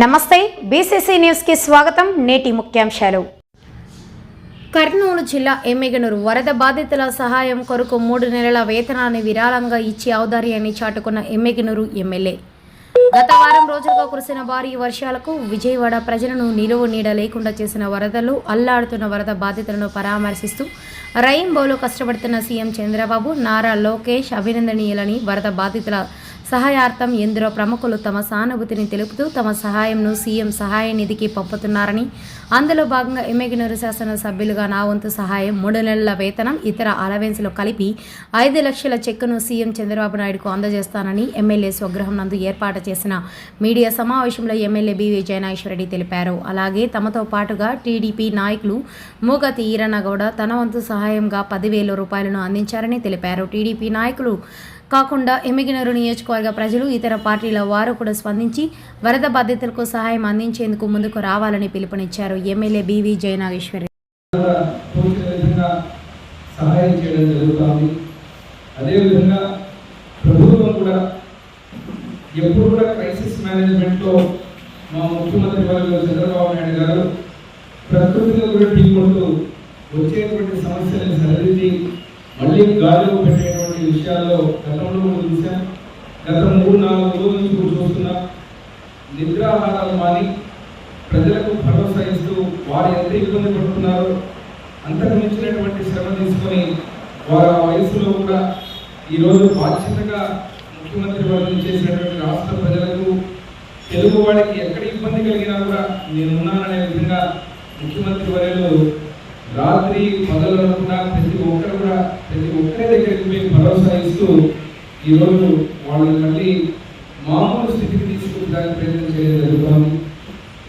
నమస్తే బీసీసీ న్యూస్కి స్వాగతం. నేటి ముఖ్యాంశాలు. కర్నూలు జిల్లా ఎమ్మిగనూరు వరద బాధితుల సహాయం కొరకు మూడు నెలల వేతనాన్ని విరాళంగా ఇచ్చి ఔదార్యాన్ని చాటుకున్న ఎమ్మిగనూరు ఎమ్మెల్యే. గత వారం రోజులుగా కురిసిన భారీ వర్షాలకు విజయవాడ ప్రజలను నిలువు నీడ లేకుండా చేసిన వరదలు అల్లాడుతున్న వరద బాధితులను పరామర్శిస్తూ రైంబోలో కష్టపడుతున్న సీఎం చంద్రబాబు నారా లోకేష్ అభినందనీయులని వరద బాధితుల సహాయార్థం ఎందరో ప్రముఖులు తమ సానుభూతిని తెలుపుతూ తమ సహాయంను సీఎం సహాయ నిధికి పంపుతున్నారని అందులో భాగంగా ఎమ్మెగినూరు శాసన సభ్యులుగా నా వంతు సహాయం మూడు నెలల వేతనం ఇతర అలవెన్స్లు కలిపి ఐదు లక్షల చెక్కును సీఎం చంద్రబాబు నాయుడుకు అందజేస్తానని ఎమ్మెల్యే స్వగృహం నందు ఏర్పాటు చేసిన మీడియా సమావేశంలో ఎమ్మెల్యే బివి జయనాశ్వరరెడ్డి తెలిపారు. అలాగే తమతో పాటుగా టీడీపీ నాయకులు మూగతి ఈరన్నగౌడ తన వంతు సహాయంగా పదివేల రూపాయలను అందించారని తెలిపారు. టీడీపీ నాయకులు కాకుండా ఎమ్మిగినరు నియోజకవర్గ ప్రజలు ఇతర పార్టీల వారు కూడా స్పందించి వరద బాధితులకు సహాయం అందించేందుకు ముందుకు రావాలని పిలుపునిచ్చారు. MLA B V Jayanageswari. సహాయం చేయడం జరుగుతుంది. అదేవిధంగా ప్రభుత్వం కూడా ఎప్పుడు కూడా క్రైసిస్ మేనేజ్మెంట్లో మా ముఖ్యమంత్రి వారు చంద్రబాబు నాయుడు గారు ప్రకృతిలో కూడా ఢీకొడుతూ వచ్చేటువంటి సమస్యలను సరిదిద్ది మళ్ళీ గాలిలో పెట్టేటువంటి విషయాల్లో గతంలో కూడా చూసాం గత మూడు నాలుగు రోజుల నుంచి కూడా చూస్తున్నాం. నిద్రాహారాలు మాని ప్రజలకు భరోసా ఇస్తూ వారు ఎంత ఇబ్బంది పడుతున్నారో అంతకు మించినటువంటి శ్రమ తీసుకొని వారు ఆ వయసులో కూడా ఈరోజు బాధ్యతగా ముఖ్యమంత్రి వారిని చేసినటువంటి రాష్ట్ర ప్రజలకు తెలుగు వాడికి ఎక్కడ ఇబ్బంది కలిగినా కూడా నేను ఉన్నాననే విధంగా ముఖ్యమంత్రి వర్యులు రాత్రి పదలు అనుకున్నా ప్రతి ఒక్కరు కూడా ప్రతి ఒక్కరి దగ్గరికి పోయి భరోసా ఇస్తూ ఈరోజు వాళ్ళని మళ్ళీ మామూలు స్థితికి తీసుకుంటానికి ప్రయత్నం చేయడం జరుగుతోంది.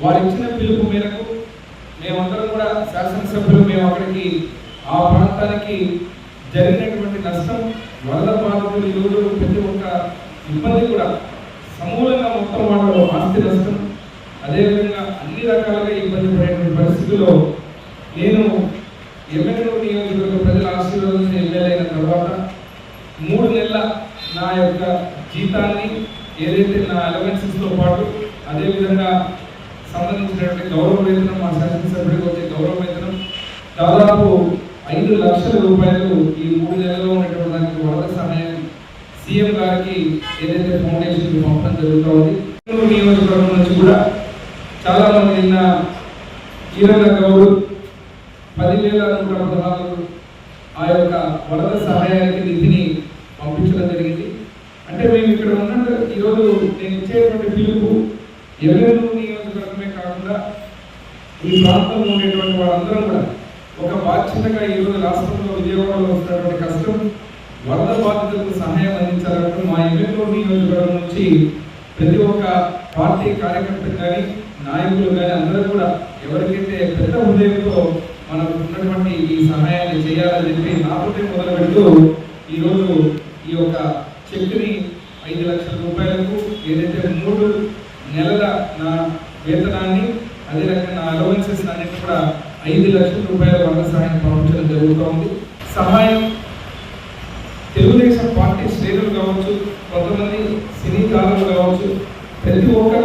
వారు ఇచ్చిన పిలుపు మేరకు మేమందరం కూడా శాసనసభ్యులు మేము అక్కడికి ఆ ప్రాంతానికి జరిగినటువంటి నష్టం వరద బాధితులు ఈరోజు ప్రతి ఒక్క ఇబ్బంది కూడా సమూలంగా మొత్తం వాళ్ళ ఆస్తి నష్టం అదేవిధంగా అన్ని రకాలుగా ఇబ్బంది పడేటువంటి పరిస్థితుల్లో నేను ఎమ్మెల్యే నియోజకవర్గ ప్రజల ఆశీర్వాదం ఎమ్మెల్యే అయిన తర్వాత మూడు నెలల నా యొక్క జీతాన్ని ఏదైతే నా అలవెన్సెస్తో పాటు అదేవిధంగా సంబంధించినటువంటి గౌరవ వేతనం మా శాసనసభ్యుడికి వచ్చే గౌరవ వేతనం దాదాపు ఐదు లక్షల రూపాయలు ఈ మూడు నెలల్లో ఉన్నటువంటి దానికి వరద సహాయం సీఎం గారికి ఏదైతే ఫౌండేషన్ పంపడం జరుగుతుంది నియోజకవర్గం నుంచి కూడా చాలా మంది నిన్న ఈరన్న గౌడు పదివేల నూట పదహారు ఆ యొక్క వరద సహాయానికి నిధిని పంపించడం జరిగింది. అంటే మేము ఇక్కడ ఉన్నట్టు ఈరోజు నేను ఇచ్చేటువంటి పిలుపు ఎవరెవరు నియోజకవర్గమే కాకుండా ఈ ప్రాంతంలో ఉండేటువంటి వాళ్ళందరం కూడా ఒక బాధ్యతగా ఈరోజు రాష్ట్రంలో విజయవాడలో వస్తున్నటువంటి కష్టం వరద బాధితులకు సహాయం అందించాలంటూ మా ఎమ్మెల్యే నియోజకవర్గం నుంచి ప్రతి ఒక్క పార్టీ కార్యకర్త కానీ నాయకులు కానీ అందరూ కూడా ఎవరికైతే పెద్ద హృదయంతో మనకు ఉన్నటువంటి ఈ సహాయాన్ని చేయాలని చెప్పి నాతోటి మొదలు పెడుతూ ఈరోజు ఈ యొక్క చెక్ని ఐదు లక్షల రూపాయలకు ఏదైతే మూడు నెలల నా వేతనాన్ని అదే రకంగా నా అలవెన్సెస్ అన్నిటి కూడా ఐదు లక్షల రూపాయల వరకు సహాయం పంపించడం జరుగుతోంది సహాయం తెలుగుదేశం పార్టీ శ్రేణులు కావచ్చు కొంతమంది సినీ తారలు కావచ్చు ప్రతి ఒక్క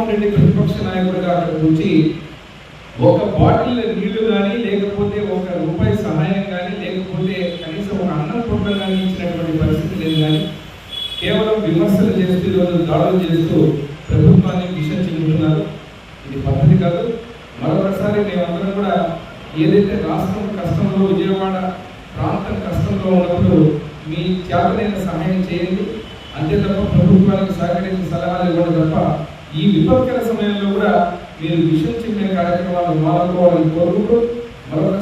జగన్మోహన్ రెడ్డి ప్రతిపక్ష నాయకుడిగా అక్కడ వచ్చి ఒక బాటిల్ నీళ్ళు కానీ లేకపోతే ఒక రూపాయి సహాయం కానీ లేకపోతే కనీసం ఒక అన్నం పొట్టం కానీ ఇచ్చినటువంటి పరిస్థితి లేదు కానీ కేవలం విమర్శలు చేస్తూ ఈరోజు దాడులు చేస్తూ ప్రభుత్వాన్ని విషయం చెందుతున్నారు ఇది పద్ధతి కాదు. మరొకసారి మేమందరం కూడా ఏదైతే రాష్ట్రం కష్టంలో విజయవాడ ప్రాంతం కష్టంలో ఉన్నప్పుడు మీ చేతనైన సహాయం చేయండి. అంతే తప్ప ప్రభుత్వానికి సహకరించిన సలహాలు ఇవ్వడం తప్ప ఈ విపత్కర సమయంలో కూడా మీరు విషయం చెప్పిన కార్యక్రమాలు మానుకోవాలని కోరుకుంటూ మరొక